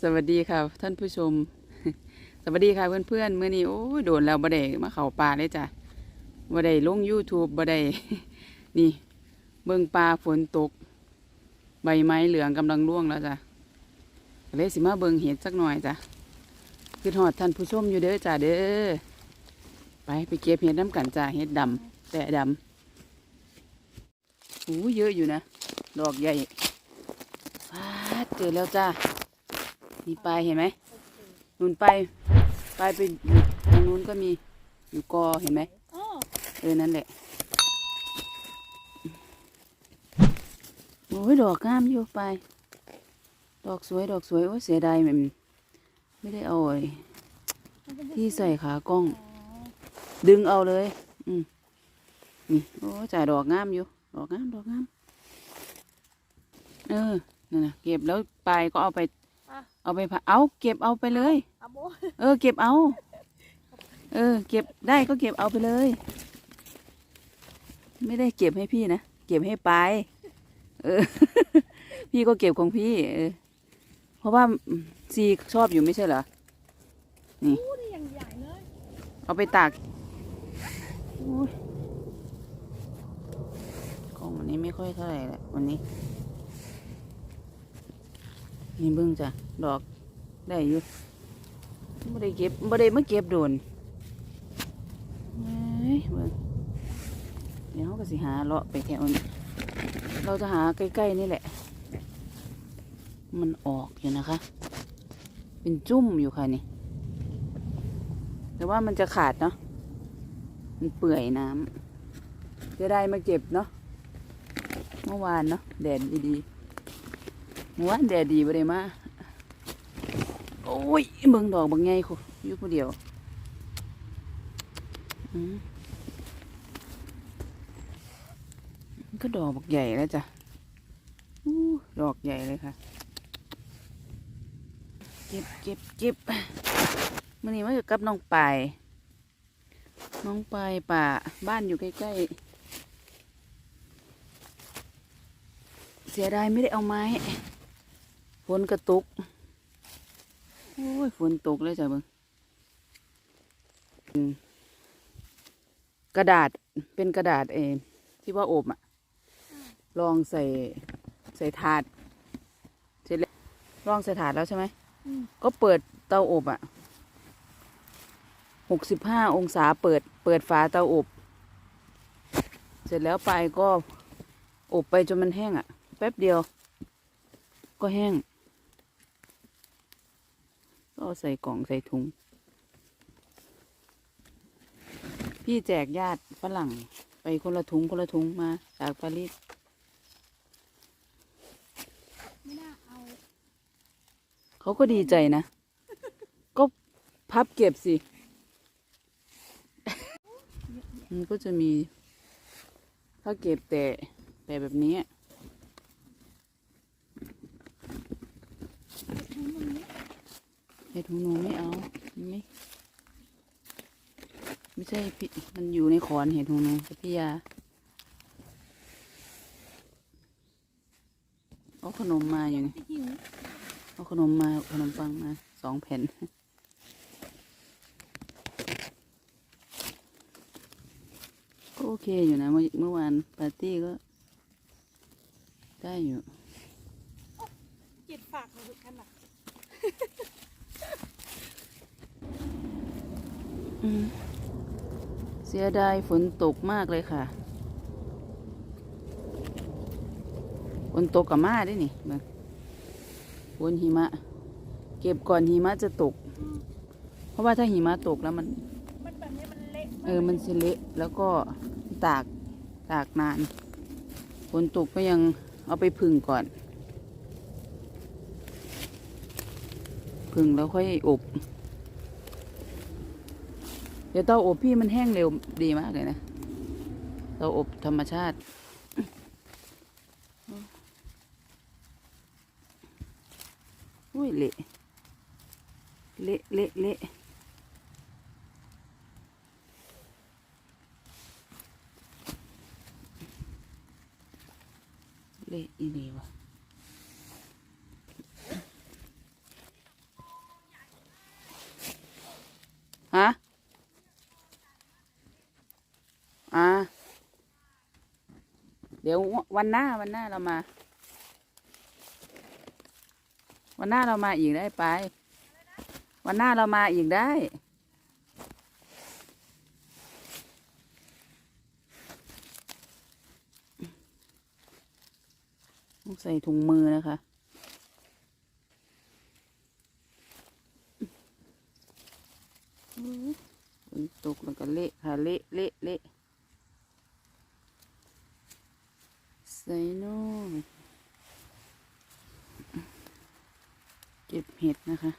สวัสดีค่ะ ท่านผู้ชม สวัสดีค่ะเพื่อนๆเมื่อนี้โอ้ยโดนแล้วบ่ได้มาเข้าป่าเลยจ้ะบ่ได้ลง YouTube บ่ได้นี่ เบิ่งปลาฝนตก ใบไม้เหลืองกำลังร่วงแล้วจ้ะเลยสิมาเบิ่งเห็ดสักหน่อยจ้ะคือหอดท่านผู้ชมอยู่เด้อจ้ะเด้อไปไปเก็บเห็ดน้ำกันจ้ะเห็ดดำแต่ดำโอ้เยอะอยู่นะ ดอกใหญ่ เจอแล้วจ้ามีปลายเห็นไหมนู่นไปไปไปอยู่ตรงนู้นก็มีอยู่กอเห็นไหมเออนั่นแหละโอ้ยดอกงามอยู่ไป ดอกสวยดอกสวยโอ้ยเสียดายมันไม่ได้เอาไอ้ที่ใส่ขากล้อง ดึงเอาเลย อืมนี่โอ้ยจ่ายดอกงามอยู่ ดอกงามดอกงามเออ นั่นนะเก็บแล้วไปก็เอาไป อะ เอาไปผ่าเอาเก็บเอาไปเลย อาโบเออ เก็บเอา เออ เก็บได้ก็เก็บเอาไปเลย ไม่ได้เก็บให้พี่นะ เก็บให้ไปายเออ พี่ก็เก็บของพี่ เออ เพราะว่าซีชอบอยู่ไม่ใช่เหรอ พูดได้อย่างใหญ่เลยเอาไปตากโอ้ยของวันนี้ไม่ค่อยเท่าไหร่แหละวันนี้ นี่เบิ่งจ้ะ ดอกได้อยู่ไม่ได้เก็บไม่ได้มาเก็บโดนเฮ้ยเบิ่งเดี๋ยวเขาก็สิหาเลาะไปแถวนี้เราจะหาใกล้ๆนี่แหละ มันออกอยู่นะคะ เป็นจุ้มอยู่ค่ะนี่ แต่ว่ามันจะขาดเนาะ มันเปื่อยน้ำจะได้มาเก็บเนาะ เมื่อวานเนาะแดดดีๆ เมื่อวานแดดดีบ่ได้มาโอ้ยเบิ่งดอกบางไงคุอยู่ผู้เดียวก็ดอกบักใหญ่แล้วจ้ะดอกใหญ่เลยค่ะ เก็บเก็บเก็บมื่อนี้มาอยู่กับน้องปายน้องปายป่าบ้านอยู่ใกล้ๆ เสียดายไม่ได้เอาไม้ ฝนกระตุกโอ้ยฝนตกเลยจ้ะเบิงอืมกระดาษเป็นกระดาษเอที่ว่าอบอะลองใส่ใส่ถาดเสร็จแล้วลองใส่ถาดแล้วใช่ไหมอืมก็เปิดเตาอบอะหกสิบห้าองศาเปิดเปิดฝาเตาอบ เสร็จแล้วไปก็อบไปจนมันแห้งอะแป๊บเดียว ก็แห้งก็ เอาใส่กล่องใส่ถุง พี่แจกญาติฝรั่งไปคนละถุงคนละถุงมาจากปารีสไม่น่าเอาเขาก็ดีใจนะ ก็พับเก็บสิ มันก็จะมี ถ้าเก็บแต่แต่แบบนี้ ทิ้งตรงนี้ เห็ดหูหนูไม่เอาไม่ไม่ใช่พี่มันอยู่ในขอนเห็ดหูหนูพี่ยาเอาขนมมาอยู่นี่จะหิวเอาขนมมาขนมปังมาสองแผ่นก็โอเคอยู่นะเมื่อเมื่อวานปาร์ตี้ก็ ได้อยู่จิตฝากมาถึงขนาด อืม เสียดายฝนตกมากเลยค่ะ ฝนตกกับมาได้นี่เบิ่งฝนหิมะ เก็บก่อนหิมะจะตก เพราะว่าถ้าหิมะตกแล้วมันมันแบบนี้มันเละเออ มันสิเละแล้วก็ตาก ตากนาน ฝนตกก็ยังเอาไปพึ่งก่อน พึ่งแล้วค่อยอบเเดี๋ยวเตาอบพี่มันแห้งเร็วดีมากเลยนะเตาอบธรรมชาติอุ้ยเละเละเละเละเละอีนี่วะฮะ่าเดี๋ยววันหน้าวันหน้าเรามา วันหน้าเรามาอีกได้ไป วันหน้าเรามาอีกได้ต้องใส่ถุงมือนะคะ ใส่โน่นเก็บเห็ดนะคะ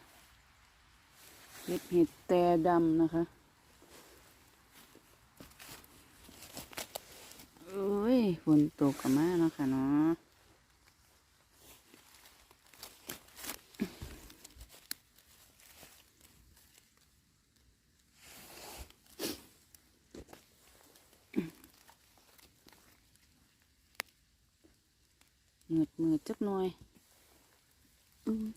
เก็บเห็ดแต่ดำนะคะเอ้ยฝนตกกันมาแล้วค่ะเนาะ มืดมืดจักหน่อยอืม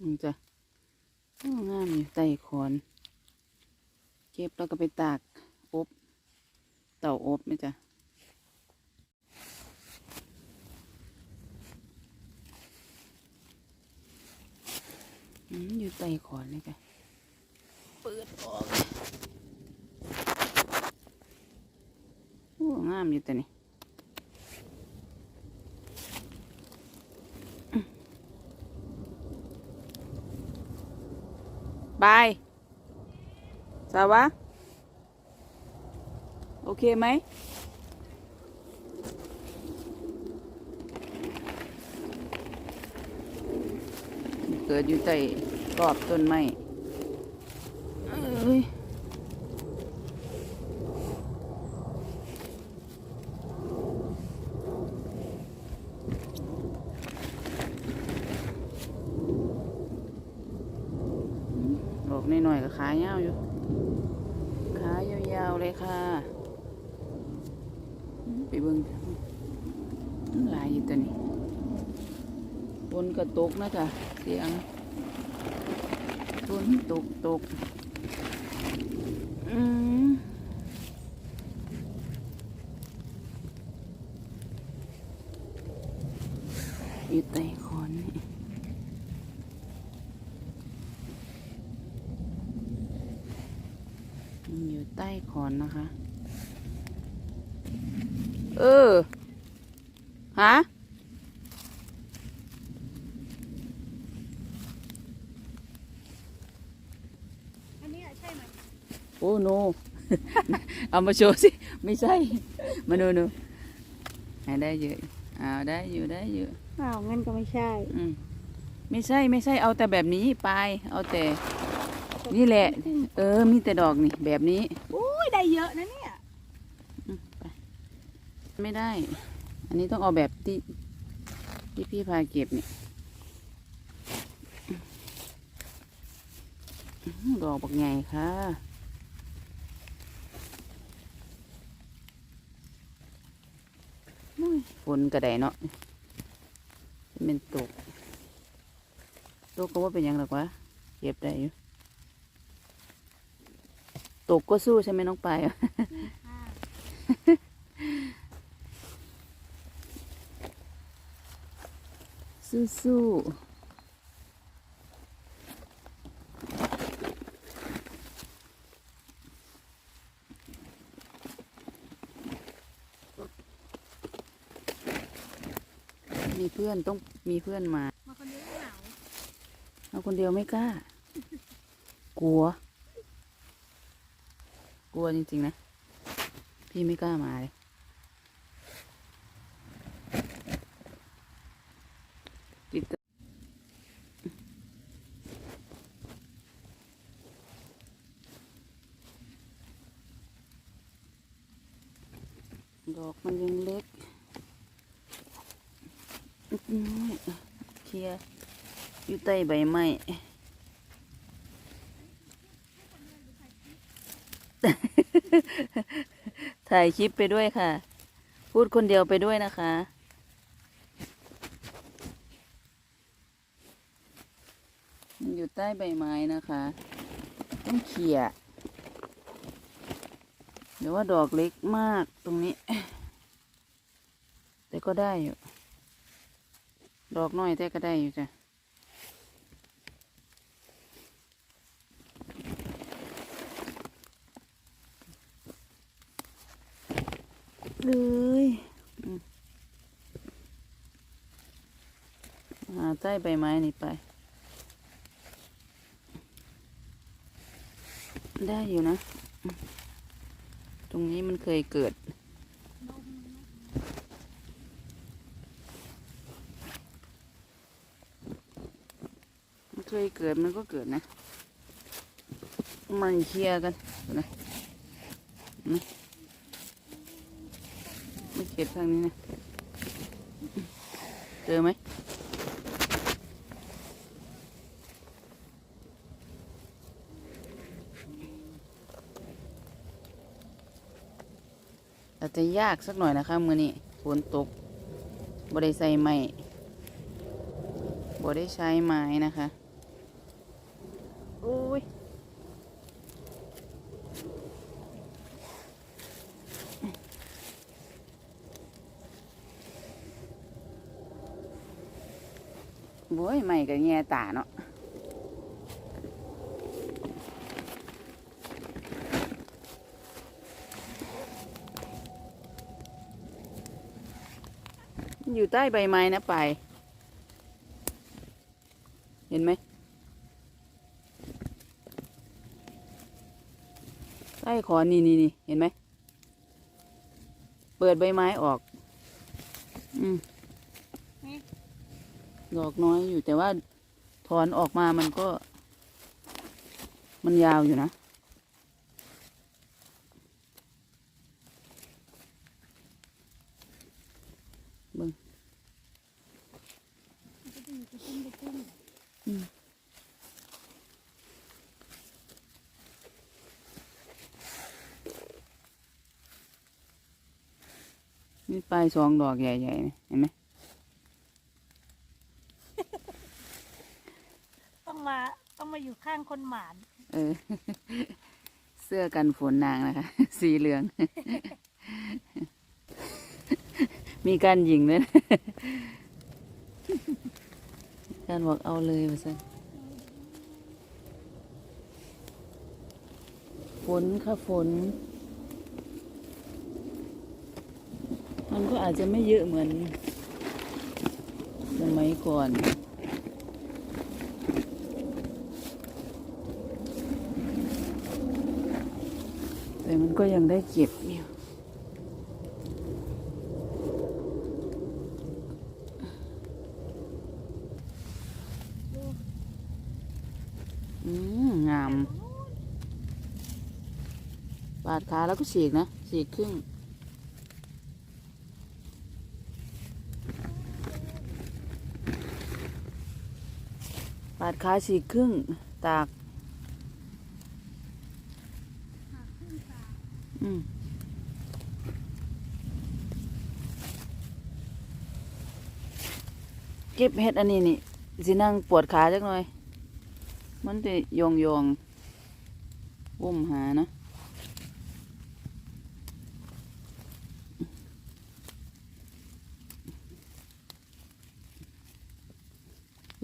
มันจะอื้องามอยู่ใต้ขอนเก็บแล้วก็ไปตากอบ เต่าอบไหมจ๊ะ อืมอยู่ใต้ขอนเลยค่ะเปิดออกโอ้งามอยู่ตัวนี้บายสาวะ โอเคไหม เกิดอยู่ใต้รอบต้นไม้เอ้ยดอกน้อยๆกับขายาวอยู่ ขายาวๆเลยค่ะไปเบิ่งลายอยู่ตัวนี้ฝนก็ตกนะจ๊ะ สียงฝนตกตกอืมอยู่ใต้ขอนนี่มันอยู่ใต้ขอนนะคะ เออ ฮะ อันนี้อะ ใช่ไหมโอ้โน เอามาโชว์สิ ไม่ใช่ มาดูดูให้ได้เยอะเอาได้อยู่ได้อยู่อ้าวงั้นก็ไม่ใช่ อืมไม่ใช่ไม่ใช่เอาแต่แบบนี้ไป เอาแต่ นี่แหละ เออ มีแต่ดอกนี่ แบบนี้อุ้ยได้เยอะนะเนี่ยอืมไปไม่ได้ อันนี้ต้องเอาแบบที่ที่พี่พาเก็บนี่อื้อหือ ดอกบักใหญ่ค่ะฝนกระไดเนาะเป็นตก ตกก็ว่าเป็นยังหรอกวะเก็บได้อยู่ ตกก็สู้ใช่ไหมน้องปายสู้ๆ มีเพื่อนต้องมีเพื่อนมา มาคนเดียวเหงาเอาคนเดียวไม่กล้า กลัว กลัวจริงๆนะ พี่ไม่กล้ามาเลยติดตดอกมันยังเล็กน้อย เคลียอยู่ใต้ใบไม้ถ่ายคลิปไปด้วยค่ะ พูดคนเดียวไปด้วยนะคะอยู่ใต้ใบไม้นะคะ ต้องเขี่ยเดี๋ยว่าดอกเล็กมากตรงนี้ แต่ก็ได้อยู่ ดอกน้อยแต่ก็ได้อยู่จ้ะเลยอืมหาใต้ใบไม้นี่ไป ได้อยู่นะอืมตรงนี้มันเคยเกิด เคยเกิดมันก็เกิดนะ มันเคลียร์กันนะนะไม่เก็บทางนี้นะ เจอไหมอาจจะยากสักหน่อยนะคะมือนี้ฝนตกบ่ได้ใส่ไม้บ่ได้ใช้ไม้นะคะ โอ้ยโว้ยไม่ก็แง่ตาเนาะมันอยู่ใต้ใบไม้นะไป เห็นไหม ใต้ขอนนี่นี่นี่เห็นไหม เปิดใบไม้ออก อืมดอกน้อยอยู่แต่ว่าถอนออกมามันก็ มันยาวอยู่นะ เบิ่งอืม ลายสองดอกใหญ่ๆนี่เห็นไหมต้องมาต้องมาอยู่ข้างคนหมาน เออ เสื้อกันฝนนางนะคะ สีเหลือง มีการยิงด้วยนะการบอกเอาเลยมาซะฝนค่ะฝน มันก็อาจจะไม่เยอะเหมือนสมัยก่อนแต่มันก็ยังได้เก็บอยู่อืมงามปาดขาแล้วก็ฉีกนะ ฉีกครึ่ง ปาดขาฉีกครึ่งตาก อืมเก็บเห็ดอันนี้นี่สินั่งปวดขาจักหน่อย มันจะยองยองๆวุ่มหานะ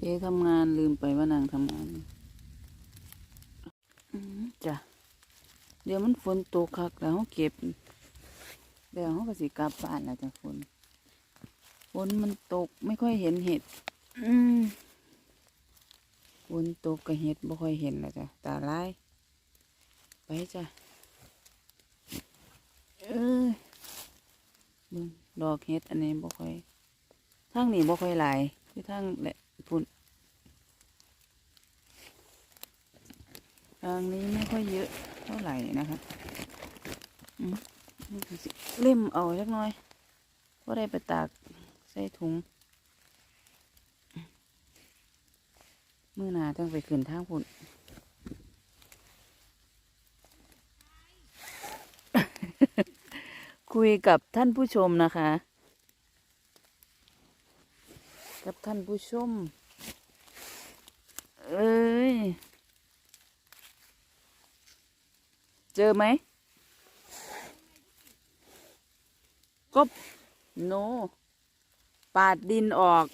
เอะทำงานลืมไปว่านางทำงานอืมจ้ะ เดี๋ยวมันฝนตกคักแล้วเราเก็บแล้วเราก็สิกลับบ้านแล้วจ้ะฝนฝนมันตกไม่ค่อยเห็นเห็ดอืมฝนตกก็เห็ดบ่ค่อยเห็นแล้วจ้ะตาลายไปจ้ะเอ้ยเบิ่งดอกเห็ดอันนี้บ่ค่อยทางนี้บ่ค่อยหลายคือทางแหละ พุ่นทางนี้ไม่ค่อยเยอะเท่าไหร่นะคะอืมนี่ก็สิเล่มเอาจักน่อยก็ได้ไปตากใส่ถุงมื่อนาต้องไปขึ้นทางพุ่นคุยกับท่านผู้ชมนะคะ กับท่านผู้ชม เอ้ย เจอไหมก็โน ปาดดินออก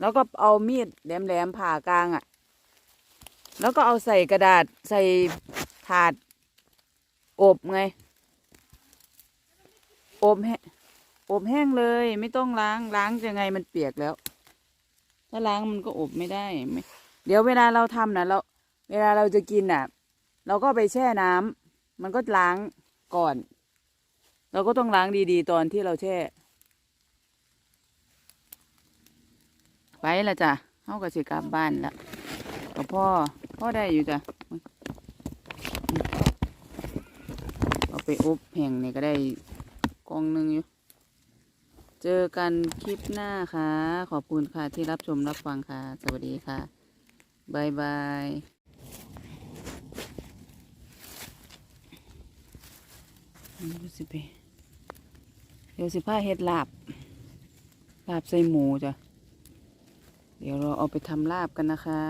แล้วก็เอามีดแหลมๆผ่ากลางอะ่ะ แล้วก็เอาใส่กระดาษใส่ถาด อบไง อบแห้ อบแห้งเลยไม่ต้องล้างล้างยังไงมันเปียกแล้ว ถ้าล้างมันก็อบไม่ได้ไม่เดี๋ยวเวลาเราทำนะเรา เวลาเราจะกินน่ะ เราก็ไปแช่น้ำมันก็ล้างก่อน เราก็ต้องล้างดีๆ ตอนที่เราแช่ ไปละจ้ะเข้าก็สิกลับบ้านละกับพ่อพ่อได้อยู่จ้ะเอาไปอบแห่งนี่ก็ได้กองหนึ่งอยู่ เจอกันคลิปหน้าค่ะ ขอบคุณค่ะที่รับชมรับฟังค่ะ สวัสดีค่ะบายบายดูสิไปเดี๋ยวสิผ้าเฮ็ดลาบ ลาบใส่หมูจ้ะ เดี๋ยวเราเอาไปทำลาบกันนะคะ